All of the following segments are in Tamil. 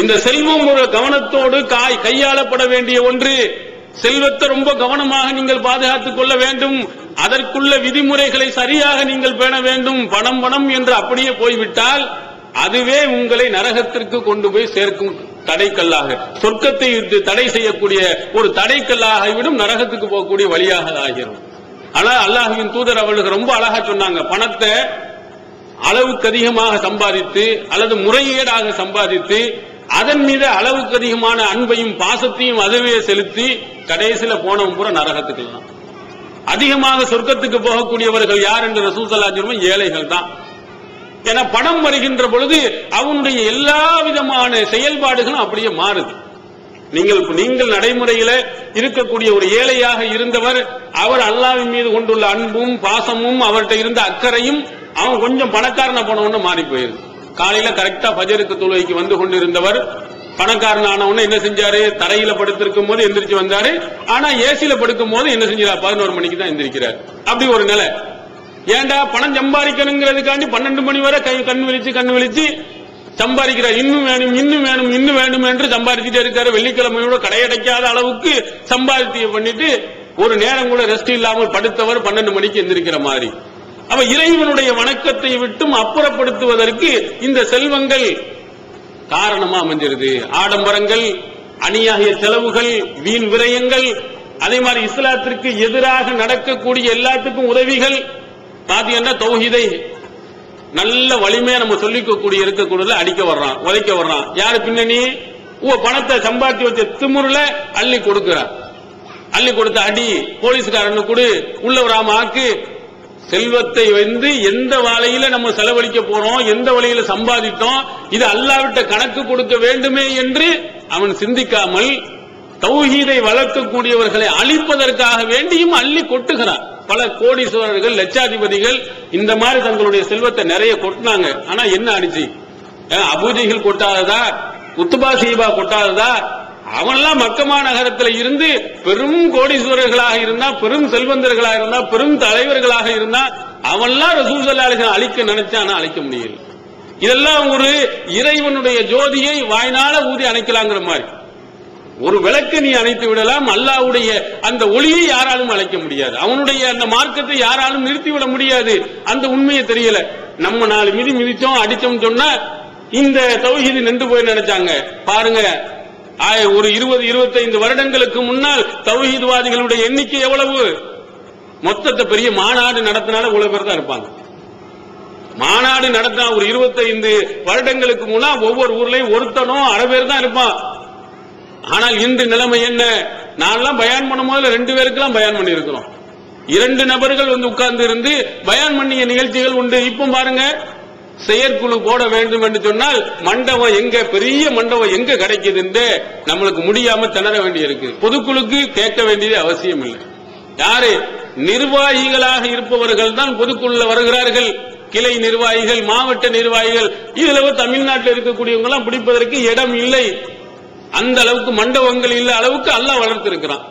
இந்த செல்வம் ஒரு கவனத்தோடு காய் கையாளப்பட வேண்டிய ஒன்று. செல்வத்தை ரொம்ப கவனமாக நீங்கள் பாதுகாத்துக் கொள்ள வேண்டும். அதற்குள்ள விதிமுறைகளை சரியாக நீங்கள் பேண வேண்டும். பணம் பணம் என்று அப்படியே போய்விட்டால் அதுவே உங்களை நரகத்திற்கு கொண்டு போய் சேர்க்கும் தடைக்கல்லாக சொர்க்கத்தை தடை செய்யக்கூடிய ஒரு தடைக்கல்லாக விடும் நரகத்துக்கு போகக்கூடிய வழியாக ஆகிறது ஆனா அல்லாஹுவின் தூதர் அவர்களுக்கு ரொம்ப அழகா சொன்னாங்க. பணத்தை அளவுக்கு அதிகமாக சம்பாதித்து அல்லது முறையீடாக சம்பாதித்து அதன் மீது அளவுக்கு அதிகமான அன்பையும் பாசத்தையும் அதுவே செலுத்தி கடைசியில போனவன் பூரா நரகத்துக்கு தான் அதிகமாக சொர்க்கத்துக்கு போகக்கூடியவர்கள் யார் என்று ரசூசல்லா சொல்லுவோம் ஏழைகள் தான். ஏன்னா படம் வருகின்ற பொழுது அவனுடைய எல்லா விதமான செயல்பாடுகளும் அப்படியே மாறுது. நீங்கள் நீங்கள் நடைமுறையில இருக்கக்கூடிய ஒரு ஏழையாக இருந்தவர் அவர் அல்லாவின் மீது கொண்டுள்ள அன்பும் பாசமும் அவர்கிட்ட இருந்த அக்கறையும் அவன் கொஞ்சம் பணக்காரன போனவன்னு மாறி போயிருது. காலையில கரெக்டா பஜருக்கு தொழுகைக்கு வந்து கொண்டிருந்தவர். பணக்காரன் ஆனவொன்னு என்ன செஞ்சாரு? தரையில படுத்திருக்கும் போது எந்திரிச்சு வந்தாரு. ஆனா ஏசியில படுக்கும் போது என்ன செஞ்சார்? பதினோரு மணிக்கு தான் எந்திரிக்கிறார். அப்படி ஒரு நிலை. ஏண்டா பணம் சம்பாதிக்கணுங்கிறதுக்காண்டி பன்னெண்டு மணி வரை கை கண் விழிச்சு கண் விழிச்சு சம்பாதிக்கிறார் இன்னும் வேணும் இன்னும் வேணும் இன்னும் வேணும் என்று சம்பாதிச்சுட்டே இருக்காரு. வெள்ளிக்கிழமையோட கடையடைக்காத அளவுக்கு சம்பாதித்திய பண்ணிட்டு ஒரு நேரம் கூட ரெஸ்ட் இல்லாமல் படுத்தவர் பன்னெண்டு மணிக்கு எந்திரிக்கிற மாதிரி. அவ இறைவனுடைய வணக்கத்தை விட்டும் அப்புறப்படுத்துவதற்கு இந்த செல்வங்கள் காரணமா அமைஞ்சிருது. ஆடம்பரங்கள் அணியாகிய செலவுகள் வீண் விரயங்கள் அதே மாதிரி இஸ்லாத்திற்கு எதிராக நடக்கக்கூடிய எல்லாத்துக்கும் உதவிகள் பாத்தீங்கன்னா தௌஹீதை நல்ல வலிமையா நம்ம சொல்லிக்கக்கூடிய இருக்கக்கூடியதுல அடிக்க வர்றான் உதைக்க வர்றான். யாரு பின்னணி? உங்க பணத்தை சம்பாத்தி வச்ச திமுருல அள்ளி கொடுக்கிறார் அள்ளி கொடுத்த அடி போலீஸ்காரனு கொடு உள்ள வராம ஆக்கு செல்வத்தை வந்து எந்த வழியில நம்ம செலவழிக்க போறோம் எந்த வழியில சம்பாதித்தோம் இது அல்லாவிட்ட கணக்கு கொடுக்க வேண்டுமே என்று அவன் சிந்திக்காமல் தௌஹீதை வளர்க்கக்கூடியவர்களை அழிப்பதற்காக வேண்டியும் அள்ளி கொட்டுகிறான். பல கோடீஸ்வரர்கள் லட்சாதிபதிகள் இந்த மாதிரி தங்களுடைய செல்வத்தை நிறைய கொட்டினாங்க. ஆனா என்ன அடிச்சு அபூஜைகள் கொட்டாததா? உத்துபா சீபா கொட்டாததா? அவன்லாம் மக்கமா நகரத்தில் இருந்து பெரும் கோடீஸ்வரர்களாக இருந்தா பெரும் செல்வந்தர்களாக இருந்தா பெரும் தலைவர்களாக இருந்தா அவன்லாம் ரசூல் சல்லாஹ் அழிக்க நினைச்சானா அழிக்க முடியல. இதெல்லாம் ஒரு இறைவனுடைய ஜோதியை வாய்னால ஊதி அணைக்கலாங்கிற மாதிரி. ஒரு விளக்கு நீ அணைத்து விடலாம் அல்லாவுடைய அந்த ஒளியை யாராலும் அழைக்க முடியாது. அவனுடைய அந்த மார்க்கத்தை யாராலும் நிறுத்திவிட முடியாது. அந்த உண்மையை தெரியல. நம்ம நாலு மிதி மிதிச்சோம் அடிச்சோம் சொன்னா இந்த தௌஹீது நின்று போய் நினைச்சாங்க. பாருங்க ஒரு இருபது இருபத்தைந்து வருடங்களுக்கு முன்னால் தௌஹீத்வாதிகளுடைய எண்ணிக்கை எவ்வளவு? மொத்தத்தை பெரிய மாநாடு நடத்தினால இவ்வளவு பேர் தான் இருப்பாங்க. மாநாடு நடத்தினா ஒரு இருபத்தைந்து வருடங்களுக்கு முன்னா ஒவ்வொரு ஊர்லயும் ஒருத்தனும் அரை பேர் தான் இருப்பான். ஆனால் இன்று நிலைமை என்ன? நான்லாம் பயான் பண்ணும் போது ரெண்டு பேருக்கெல்லாம் பயான் பண்ணி இருக்கிறோம் இரண்டு நபர்கள் வந்து உட்கார்ந்து இருந்து பயான் பண்ணிய நிகழ்ச்சிகள் உண்டு. இப்போ பாருங்க செயற்குழு போட வேண்டும் என்று சொன்னால் மண்டபம் எங்க பெரிய மண்டபம் எங்க கிடைக்குதுன்னு நம்மளுக்கு முடியாம திணற வேண்டி இருக்கு பொதுக்குழுக்கு கேட்க வேண்டியது அவசியம் இல்லை. யாரு? நிர்வாகிகளாக இருப்பவர்கள் தான் பொதுக்குழுல வருகிறார்கள். கிளை நிர்வாகிகள் மாவட்ட நிர்வாகிகள். இதுல தமிழ்நாட்டில் இருக்கக்கூடியவங்க எல்லாம் பிடிப்பதற்கு இடம் இல்லை. அந்த அளவுக்கு மண்டபங்கள் இல்ல அளவுக்கு அல்ல வளர்த்திருக்கிறான்.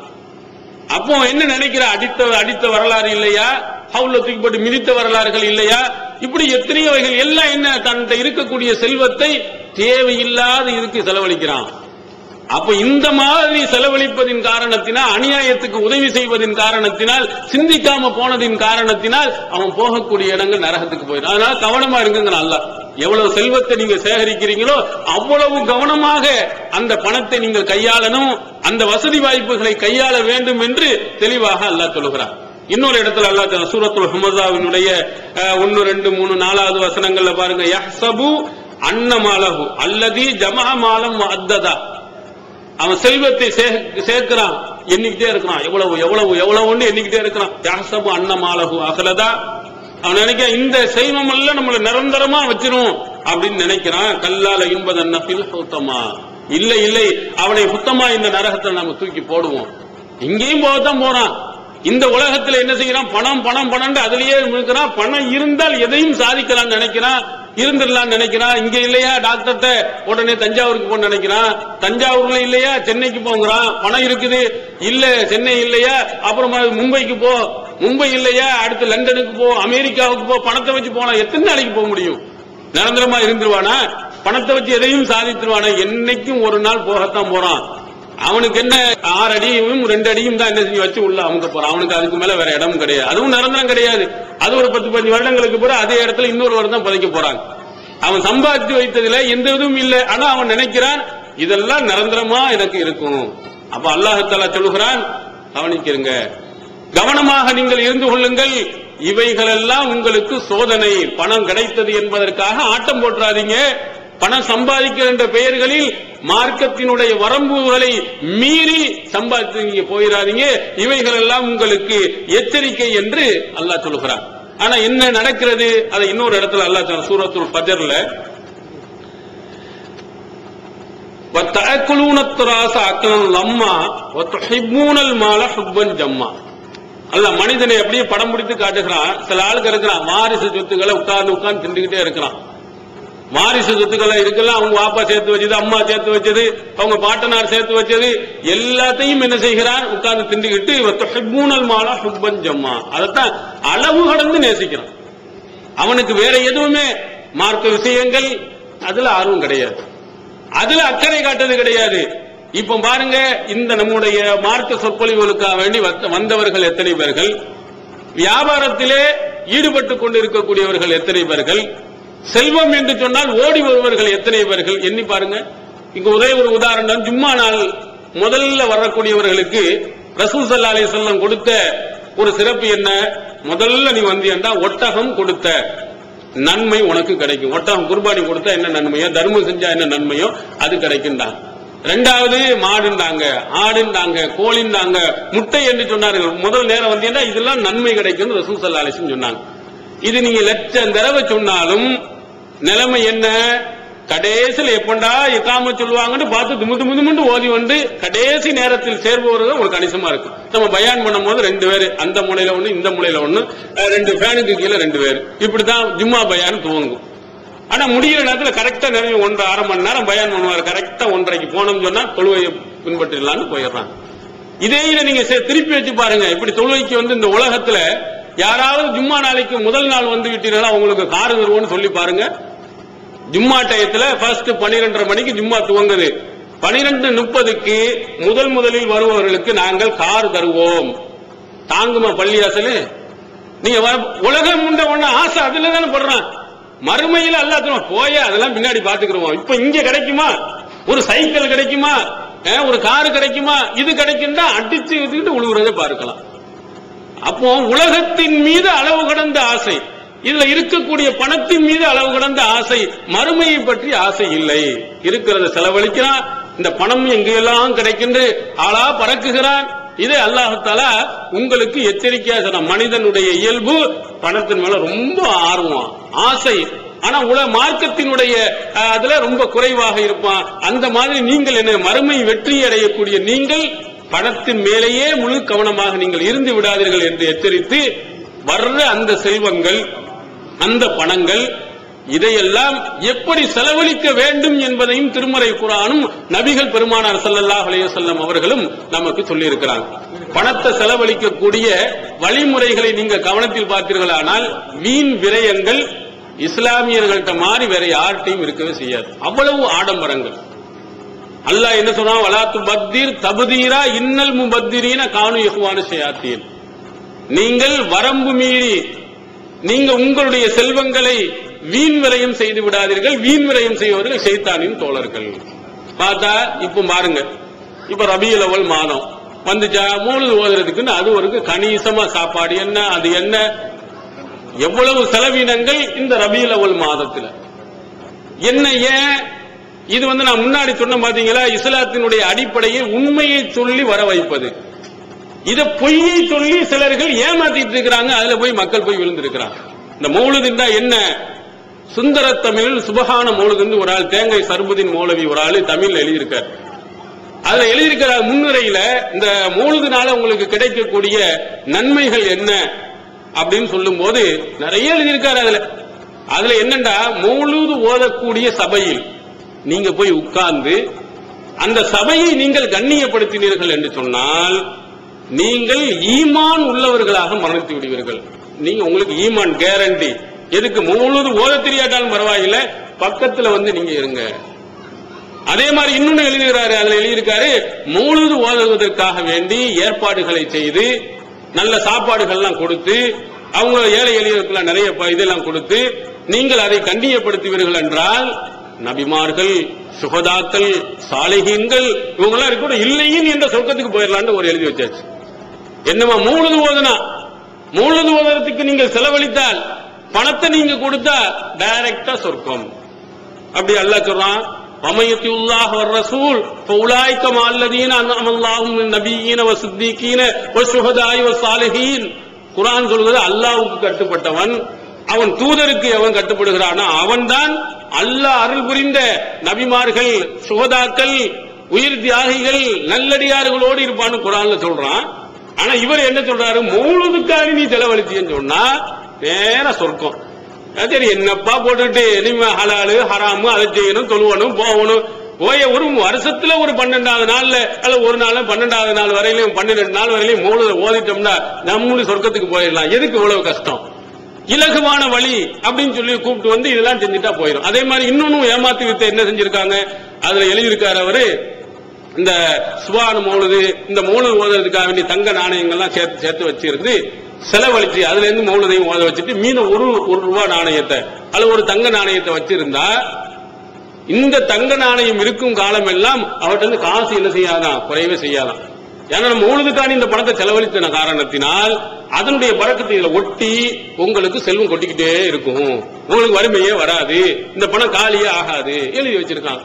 அப்போ என்ன நினைக்கிற அடித்த அடித்த வரலாறு இல்லையா? ஹவுல தூக்கி போட்டு மிதித்த வரலாறுகள் இல்லையா? இப்படி எத்தனையோ வகைகள் எல்லாம் என்ன? தன்கிட்ட இருக்கக்கூடிய செல்வத்தை தேவையில்லாத இதுக்கு செலவழிக்கிறான். அப்ப இந்த மாதிரி செலவழிப்பதின் காரணத்தினால் அநியாயத்துக்கு உதவி செய்வதின் காரணத்தினால் சிந்திக்காம போனதின் காரணத்தினால் அவன் போகக்கூடிய இடங்கள் நரகத்துக்கு போயிடும். அதனால கவனமா இருங்க அல்லாஹ் எவ்வளவு செல்வத்தை நீங்க சேகரிக்கிறீங்களோ அவ்வளவு கவனமாக அந்த பணத்தை நீங்கள் கையாளணும் அந்த வசதி வாய்ப்புகளை கையாள வேண்டும் என்று தெளிவாக அல்லாஹ் சொல்லுகிறார் இன்னொரு இடத்துல அல்லா தஆலா சூரத்துல் ஹமதாவினுடைய ஒன்னு ரெண்டு மூணு நாலாவது வசனங்கள்ல பாருங்க யஹ்சபு அன்னமாலகு அல்லதி ஜமா மாலம் அத்ததா அவன் செல்வத்தை சே- சேர்க்கிறான் எண்ணிக்கிட்டே இருக்கிறான். எவ்வளவு எவ்வளவு எவ்வளவுன்னு எண்ணிக்கிட்டே இருக்கிறான். யாசபு அன்னமாலகு அகலதா அவன் நினைக்க இந்த செய்வம் எல்லாம் நம்மளை நிரந்தரமா வச்சிரும். அப்படின்னு நினைக்கிறான். கல்லால இன்பது நபில் சுத்தமா இல்லை இல்லை அவனை சுத்தமா இந்த நரகத்தை நம்ம தூக்கி போடுவோம். இங்கேயும் போகத்தான் போறான். இந்த உலகத்தில் என்ன செய்யறான்? பணம் பணம் பணம் அதுலயே இருக்கிறான் பணம் இருந்தால் எதையும் சாதிக்கலாம் நினைக்கிறான். இருந்துடலாம் நினைக்கிறான். இங்க இல்லையா? டாக்டர்கிட்ட உடனே தஞ்சாவூருக்கு போக நினைக்கிறான். தஞ்சாவூர்ல இல்லையா? சென்னைக்கு போங்கிறான். பணம் இருக்குது. இல்ல சென்னை இல்லையா? அப்புறமா மும்பைக்கு போ. மும்பை இல்லையா? அடுத்து லண்டனுக்கு போ. அமெரிக்காவுக்கு போ. பணத்தை வச்சு போனா எத்தனை நாளைக்கு போக முடியும்? நிரந்தரமா இருந்துருவானா? பணத்தை வச்சு எதையும் சாதித்துருவானா? என்னைக்கும் ஒரு நாள் போகத்தான் போறான். அவனுக்கு என்ன ஆறு அடியும் ரெண்டு அடியும் தான் என்ன செஞ்சு வச்சு உள்ள அவங்க போறான். அவனுக்கு அதுக்கு மேல வேற இடம் கிடையாது. அதுவும் நிரந்தரம் கிடையாது. அது ஒரு பத்து பதினஞ்சு வருடங்களுக்கு பிறகு அதே இடத்துல இன்னொரு வருடம் தான் புதைக்க போறாங்க. அவன் சம்பாதித்து வைத்ததுல எந்த இதுவும் இல்லை. ஆனா அவன் நினைக்கிறான் இதெல்லாம் நிரந்தரமா எனக்கு இருக்கும் அப்ப அல்லாஹத்தாலா சொல்லுகிறான் கவனிக்கிறங்க கவனமாக நீங்கள் இருந்து கொள்ளுங்கள். இவைகளெல்லாம் உங்களுக்கு சோதனை பணம் கிடைத்தது என்பதற்காக ஆட்டம் போட்டுறாதீங்க பணம் சம்பாதிக்கிற என்ற பெயர்களில் மார்க்கத்தினுடைய வரம்புகளை மீறி சம்பாதித்து நீங்க போயிடாதீங்க இவைகள் எல்லாம் உங்களுக்கு எச்சரிக்கை என்று அல்லாஹ் சொல்லுகிறான் ஆனா என்ன நடக்கிறது அதை இன்னொரு இடத்துல அல்லாஹ் சொல்றான் சூரத்துல் ஃபஜர்ல وَتَأْكُلُونَ التُّرَاثَ أَكْلًا لَمًّا وَتُحِبُّونَ الْمَالَ حُبًّا جَمًّا அல்லாஹ் மனிதனை அப்படியே படம் பிடித்து காட்டுகிறான் சில ஆளுக்கு இருக்கிறான் வாரிசு சொத்துக்களை உட்கார்ந்து உட்கார்ந்து திண்டுகிட்டே இருக்கிறான் வாரிசு சொத்துக்களை இருக்குல்ல அவங்க வாப்பா சேர்த்து வச்சது அம்மா சேர்த்து வச்சது அவங்க பாட்டனார் சேர்த்து வச்சது எல்லாத்தையும் என்ன செய்கிறார்? உட்கார்ந்து திண்டுகிட்டு இவத்தூனல் மாலா ஹுப்பன் ஜம்மா. அதைத்தான் அளவு கடந்து நேசிக்கிறான். அவனுக்கு வேற எதுவுமே மார்க்க விஷயங்கள் அதுல ஆர்வம் கிடையாது. அதுல அக்கறை காட்டுறது கிடையாது. இப்ப பாருங்க இந்த நம்முடைய மார்க்க சொற்பொழிவுகளுக்காக வேண்டி வந்தவர்கள் எத்தனை பேர்கள்? வியாபாரத்திலே ஈடுபட்டு கொண்டிருக்கக்கூடியவர்கள் எத்தனை பேர்கள்? செல்வம் என்று சொன்னால் ஓடி வருவர்கள் எத்தனை பேர்கள்? எண்ணி பாருங்க. இங்க ஒரே ஒரு உதாரணம் ஜும்மா நாள் முதல்ல வரக்கூடியவர்களுக்கு ரசூல் சல்லா அலி சொல்லம் கொடுத்த ஒரு சிறப்பு என்ன? முதல்ல நீ வந்தியண்டா ஒட்டகம் கொடுத்த. நன்மை உனக்கு கிடைக்கும். ஒட்டகம் குர்பானி கொடுத்தா என்ன நன்மையோ? தர்மம் செஞ்சா என்ன நன்மையோ? அது கிடைக்கும்டாங்க ரெண்டாவது மாடுண்டாங்க. ஆடுண்டாங்க கோழிண்டாங்க முட்டை என்று சொன்னார்கள். முதல் நேரம் வந்தீங்கன்னா இதெல்லாம் நன்மை கிடைக்கும் ரசூல் சல்லா அலிசன் சொன்னாங்க. இது நீங்க லட்சம் தடவை சொன்னாலும் நிலைமை என்ன? கடைசியில் எப்பண்டா இக்காம சொல்லுவாங்கன்னு பார்த்து துமு துமு துமுண்டு ஓதி வந்து கடைசி நேரத்தில் சேர்பவர்கள் ஒரு கணிசமா இருக்கும். நம்ம பயான் பண்ணும்போது ரெண்டு பேர் அந்த முனையில ஒண்ணு இந்த முனையில ஒண்ணு ரெண்டு ஃபேனுக்கு கீழே ரெண்டு பேர். இப்படிதான் ஜும்மா பயான் துவங்கும் ஆனா முடிகிற நேரத்தில் கரெக்டா நிறைய ஒன்றரை அரை மணி நேரம் பயான் பண்ணுவார். கரெக்டா ஒன்றரைக்கு போனோம்னு சொன்னா தொழுவையை பின்பற்றிடலாம்னு போயிடுறாங்க. இதே நீங்க திருப்பி வச்சு பாருங்க. இப்படி தொழுவைக்கு வந்து இந்த உலகத்துல யாராவது ஜும்மா நாளைக்கு முதல் நாள் வந்து விட்டீர்களா உங்களுக்கு காரு தருவோம்னு சொல்லி பாருங்க. ஜும்மா டயத்துல ஃபர்ஸ்ட் பன்னிரெண்டரை மணிக்கு ஜும்மா துவங்குது. பனிரெண்டு முப்பதுக்கு முதல் முதலில் வருபவர்களுக்கு நாங்கள் கார் தருவோம். தாங்குமா பள்ளியாசலு நீங்க உலகம் உண்ட ஒண்ணு ஆசை அதுல தானே படுறான். மறுமையில அல்லாத்துமா போய அதெல்லாம் பின்னாடி பாத்துக்கிறோம் இப்ப இங்க கிடைக்குமா? ஒரு சைக்கிள் கிடைக்குமா? ஒரு கார் கிடைக்குமா? இது கிடைக்கும்னா அடிச்சு இதுக்கிட்டு உழுவுறதை பார்க்கலாம். அப்போ உலகத்தின் மீது அளவு கடந்த ஆசை. இதுல இருக்கக்கூடிய பணத்தின் மீது அளவு கடந்த ஆசை மறுமையை பற்றி ஆசை இல்லை. இருக்கிறத செலவழிக்கிறான். இந்த பணம் எங்கெல்லாம் கிடைக்கின்ற ஆளா பறக்குகிறான். இதை அல்லாஹால உங்களுக்கு எச்சரிக்கையா சொன்ன மனிதனுடைய இயல்பு பணத்தின் மேல ரொம்ப ஆர்வம் ஆசை. ஆனா உல மார்க்கத்தினுடைய அதுல ரொம்ப குறைவாக இருப்பான். அந்த மாதிரி நீங்கள் என்ன மறுமை வெற்றி அடையக்கூடிய நீங்கள் பணத்தின் மேலேயே முழு கவனமாக நீங்கள் இருந்து விடாதீர்கள் என்று எச்சரித்து வர்ற அந்த செல்வங்கள் அந்த பணங்கள் இதையெல்லாம் எப்படி செலவழிக்க வேண்டும் என்பதையும் திருமறை குரானும் நபிகள் பெருமானார் ஸல்லல்லாஹு அலையசல்லம் அவர்களும் நமக்கு சொல்லியிருக்கிறாங்க. பணத்தை செலவழிக்கக்கூடிய வழிமுறைகளை நீங்க கவனத்தில் பார்த்தீர்களானால் வீண் விரயங்கள் இஸ்லாமியர்கள்ட்ட மாறி வேற யார்கிட்டையும் இருக்கவே செய்யாது. அவ்வளவு ஆடம்பரங்கள். அல்லாஹ் என்ன சொன்னான் வலாத்து பத்தீர் தபுதீரா இன்னல் முபத்திரீன காணு யஹ்வானு செய்யாத்தீர் நீங்கள் வரம்பு மீறி நீங்க உங்களுடைய செல்வங்களை வீண் விரயம் செய்து விடாதீர்கள் வீண் விரயம் செய்வர்கள் செய்தானின் தோழர்கள். பார்த்தா இப்ப பாருங்க. இப்ப ரபியுல் அவல் மாதம் வந்துச்சா? மூணு ஓதுறதுக்குன்னு அது ஒரு கணிசமா சாப்பாடு என்ன அது என்ன? எவ்வளவு செலவினங்கள் இந்த ரபியுல் அவல் மாதத்துல? என்ன ஏன்? இது வந்து நான் முன்னாடி சொன்ன பாத்தீங்களா இஸ்லாத்தினுடைய அடிப்படையில் உண்மையை சொல்லி வர வைப்பது. இத பொய்யை சொல்லி சிலர்கள் ஏமாத்திட்டு இருக்கிறாங்க அதுல போய் மக்கள் போய் விழுந்திருக்கிறாங்க. இந்த மௌலுதுன்னா என்ன? சுந்தர தமிழ் சுபகான மௌலுதுன்னு ஒரு ஆள் தேங்காய் சர்புதீன் மௌலவி ஒரு ஆள் தமிழ்ல எழுதியிருக்கார். அதுல எழுதியிருக்கிற முன்னுரையில இந்த மௌலுதுனால உங்களுக்கு கிடைக்கக்கூடிய நன்மைகள் என்ன அப்படின்னு சொல்லும்போது நிறைய எழுதியிருக்காரு அதுல. அதுல என்னண்டா? மௌலூது ஓதக்கூடிய சபையில் நீங்க போய் உட்கார்ந்து அந்த சபையை நீங்கள் கண்ணியப்படுத்தினீர்கள் என்று சொன்னால் நீங்கள் ஈமான் உள்ளவர்களாக மரணித்து விடுவீர்கள். நீங்க உங்களுக்கு ஈமான் கேரண்டி எதுக்கு முழுவதும் ஓத தெரியாட்டாலும் பரவாயில்லை பக்கத்துல வந்து நீங்க இருங்க. அதே மாதிரி இன்னொன்னு எழுதுகிறாரு அதுல எழுதியிருக்காரு முழுது ஓதுவதற்காக வேண்டி ஏற்பாடுகளை செய்து நல்ல சாப்பாடுகள்லாம் கொடுத்து அவங்க ஏழை எளியவர்கள் நிறைய இதெல்லாம் கொடுத்து நீங்கள் அதை கண்ணியப்படுத்துவீர்கள் என்றால் நபிமார்கள் சுகதாக்கள் சாலைகீன்கள் இவங்கெல்லாம் இருக்க இல்லையின் என்ற சொர்க்கத்துக்கு போயிடலான்னு ஒரு எழுதி வச்சாச்சு. என்னமா மூலது ஓதனா? மூலது ஓதனத்துக்கு நீங்கள் செலவழித்தால் பணத்தை நீங்க கொடுத்தா டைரக்டா சொர்க்கம். அப்படி அல்லாஹ் சொல்றான் வமயத்தி உல்லாஹ் வர் ரசூல் ஃபௌலாய்க மல்லதீன அன்அமல்லாஹும் மின் நபியீன வ சித்தீகீன வ ஷுஹதாய் வ சாலிஹீன். குர்ஆன் கட்டுப்பட்டவன் அவன் தூதருக்கு எவன் கட்டுப்படுகிறானோ? அவன்தான் அல்லாஹ் அருள் புரிந்த நபிமார்கள் சுகதாக்கள் உயிர் தியாகிகள் நல்லடியார்களோடு இருப்பான்னு குர்ஆன்ல சொல்றான். ஆனா இவர் என்ன சொல்றாரு? மூணுதுக்காக நீ செலவழிச்சின்னு சொன்னா நேர சொர்க்கம். சரி என்னப்பா போட்டுட்டு இனிமே ஹலாலு ஹராமு அதை செய்யணும் தொழுவணும் போகணும். போய ஒரு வருஷத்துல ஒரு பன்னெண்டாவது நாள்ல அல்ல ஒரு நாள் பன்னெண்டாவது நாள் வரையிலும் பன்னிரெண்டு நாள் வரையிலும் மூணு ஓதிட்டோம்னா நம்மளும் சொர்க்கத்துக்கு போயிடலாம். எதுக்கு இவ்வளவு கஷ்டம்? இலகுவான வழி அப்படின்னு சொல்லி கூப்பிட்டு வந்து இதெல்லாம் செஞ்சுட்டா போயிடும் அதே மாதிரி இன்னொன்னும் ஏமாத்தி வித்த என்ன செஞ்சிருக்காங்க? அதுல எழுதியிருக்காரு அவரு இந்த சுபான மௌலுது இந்த மௌலுது ஓதுறதுக்காக வேண்டிய தங்க நாணயங்கள்லாம் சேர்த்து சேர்த்து வச்சிருந்து செலவழிச்சு அதுல இருந்து மௌலுதையும் ஓத வச்சுட்டு மீன ஒரு ஒரு ரூபா நாணயத்தை அல்ல ஒரு தங்க நாணயத்தை வச்சிருந்தா இந்த தங்க நாணயம் இருக்கும் காலம் எல்லாம் அவர்கிட்ட இருந்து காசு என்ன செய்யாதான்? குறையவே செய்யாதான். ஏன்னா நம்ம ஊழுதுக்கான இந்த பணத்தை செலவழித்த காரணத்தினால் அதனுடைய பழக்கத்தை இதுல ஒட்டி உங்களுக்கு செல்வம் கொட்டிக்கிட்டே இருக்கும். உங்களுக்கு வறுமையே வராது. இந்த பணம் காலியே ஆகாது. எழுதி வச்சிருக்கான்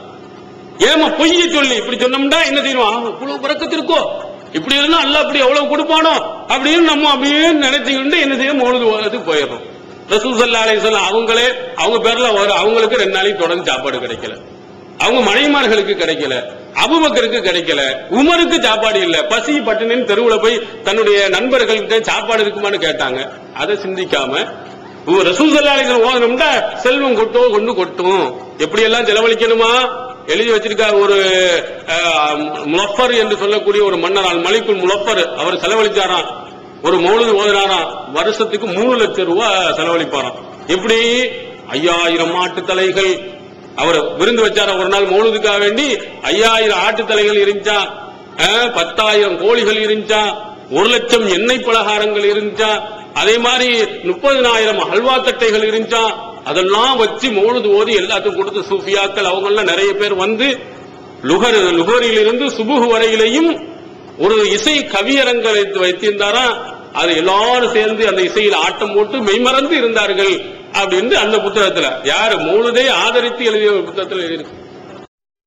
ஏமா பொய்ய சொல்லி இப்படி சொன்னோம்னா என்ன செய்யணும் இவ்வளவு பறக்கத்து இருக்கோ? இப்படி இருந்தா அல்ல அப்படி எவ்வளவு கொடுப்பானோ? அப்படின்னு நம்ம அப்படியே நினைச்சுக்கிட்டு என்ன செய்ய மௌனது ஓதுறதுக்கு போயிடும் ரசூல் சல்லா அவங்களே அவங்க பேர்ல வரும் அவங்களுக்கு ரெண்டு நாளைக்கு தொடர்ந்து சாப்பாடு கிடைக்கல. அவங்க மனைவிமார்களுக்கு கிடைக்கல அபுபக்கருக்கு கிடைக்கல உமருக்கு சாப்பாடு இல்ல. பசி பட்டினின்னு தெருவுல போய் தன்னுடைய நண்பர்கள்கிட்ட சாப்பாடு இருக்குமான்னு கேட்டாங்க. அதை சிந்திக்காம ரசூசல்லாளிகள் சல்லா செல்வம் கொட்டும் கொண்டு கொட்டும். எப்படி எல்லாம் செலவழிக்கணுமா? எழுதி வச்சிருக்கார் ஒரு முலப்பர் முலஃபர் என்று சொல்லக்கூடிய ஒரு மன்னரால் மலைக்குள் முலஃபர் அவர் செலவழிச்சாராம். ஒரு மௌலது ஓதுனாராம் வருஷத்துக்கு மூணு லட்சம் ரூபாய் செலவழிப்பாராம். எப்படி? ஐயாயிரம் ஆட்டு தலைகள் அவர் விருந்து வச்சார ஒரு நாள் மௌலுதுக்காக வேண்டி? ஐயாயிரம் ஆட்டு தலைகள் இருந்துச்சா பத்தாயிரம் கோழிகள் இருந்துச்சா? ஒரு லட்சம் எண்ணெய் பலகாரங்கள் இருந்துச்சா? அதே மாதிரி முப்பதினாயிரம் ஹல்வா தட்டைகள் இருந்துச்சா? அதெல்லாம் வச்சு மௌலுது ஓதி எல்லாத்துக்கும் கொடுத்து சூஃபியாக்கள் அவங்க எல்லாம் நிறைய பேர் வந்து லுகர் லுகரிலிருந்து சுபுகு வரையிலையும் ஒரு இசை கவியரங்களை வைத்திருந்தாரா? அது எல்லாரும் சேர்ந்து அந்த இசையில் ஆட்டம் போட்டு மெய்மறந்து இருந்தார்கள். அப்படின்னு அந்த புத்தகத்துல. யாரு? மூணுதே ஆதரித்து எழுதிய ஒரு புத்தகத்துல எழுதியிருக்கு.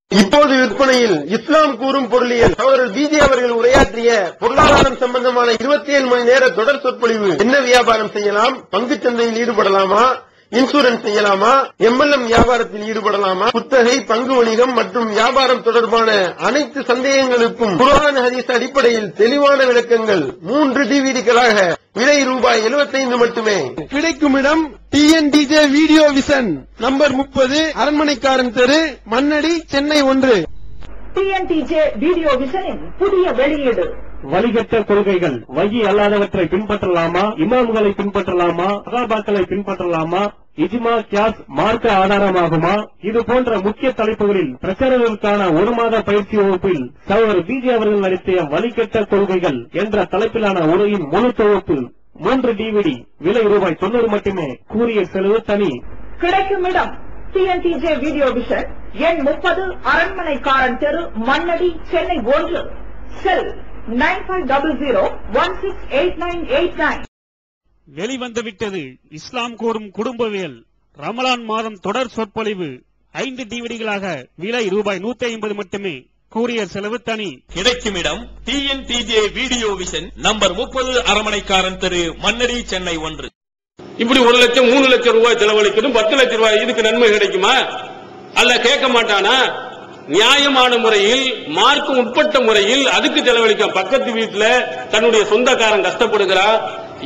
இப்போது விற்பனையில் இஸ்லாம் கூறும் பொருளியல். அவர்கள் பிஜே அவர்கள் உரையாற்றிய பொருளாதாரம் சம்பந்தமான இருபத்தி ஏழு மணி நேர தொடர் சொற்பொழிவு. என்ன வியாபாரம் செய்யலாம்? பங்கு சந்தையில் ஈடுபடலாமா? இன்சூரன்ஸ் செய்யலாமா? எம்எல்எம் வியாபாரத்தில் ஈடுபடலாமா? குத்தகை பங்கு வணிகம் மற்றும் வியாபாரம் தொடர்பான அனைத்து சந்தேகங்களுக்கும் குர்ஆன் ஹதீஸ் அடிப்படையில் தெளிவான விளக்கங்கள் மூன்று டிவிடிகளாக விலை ரூபாய் 75 மட்டுமே. கிடைக்கும் இடம் டிஎன்டிஜே வீடியோ விஷன் நம்பர் முப்பது அரண்மனைக்காரன் தெரு மண்ணடி சென்னை ஒன்று. டிஎன்டிஜே வீடியோ விஷனின் புதிய வெளியீடு. வழிகட்ட கொள்கைகள். வகி அல்லாதவற்றை பின்பற்றலாமா? இமாம்களை பின்பற்றலாமா? சகாபாக்களை பின்பற்றலாமா? இஜ்மா கியாஸ் மார்க்க ஆதாரமாகுமா? இது போன்ற முக்கிய தலைப்புகளில் பிரச்சாரங்களுக்கான ஒரு மாத பயிற்சி வகுப்பில் சகோதரர் பிஜே அவர்கள் நடத்திய வழிகட்ட கொள்கைகள் என்ற தலைப்பிலான உரையின் முழு தொகுப்பு மூன்று டிவிடி விலை ரூபாய் தொண்ணூறு மட்டுமே. கூறிய செலவு தனி. கிடைக்கும் இடம் சிஎன்டிஜே வீடியோ விஷன் எண் முப்பது அரண்மனைக்காரன் தெரு மண்ணடி சென்னை ஒன்று. செல். வெளிவந்துவிட்டது இஸ்லாம் கூறும் குடும்பவியல். ரமலான் மாதம் தொடர் சொற்பொழிவு. ஐந்து டிவிடிகளாக விலை ரூபாய் நூத்தி ஐம்பது மட்டுமே. கூரியர் செலவு தனி. கிடைக்கும் இடம் டிஎன்டிஜே வீடியோ விஷன் நம்பர் முப்பது அரமனைக்காரன் தெரு மன்னடி சென்னை ஒன்று. இப்படி ஒரு லட்சம் மூணு லட்சம் ரூபாய் செலவழிக்கணும் பத்து லட்சம் ரூபாய் இதுக்கு நன்மை கிடைக்குமா? அல்ல கேட்க மாட்டானா? நியாயமான முறையில் மார்க்கும் உட்பட்ட முறையில் அதுக்கு செலவழிக்க பக்கத்து வீட்டுல தன்னுடைய சொந்தக்காரன் கஷ்டப்படுகிறான்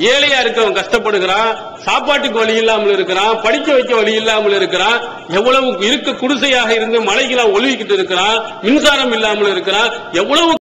ஏழையா இருக்கவன் கஷ்டப்படுகிறான் சாப்பாட்டுக்கு வழி இல்லாமல் இருக்கிறான் படிக்க வைக்க வழி இல்லாமல் இருக்கிறான் எவ்வளவு இருக்க குடிசையாக இருந்து மலைக்கெல்லாம் ஒழுகிக்கிட்டு இருக்கிறான் மின்சாரம் இல்லாமல் இருக்கிறான் எவ்வளவு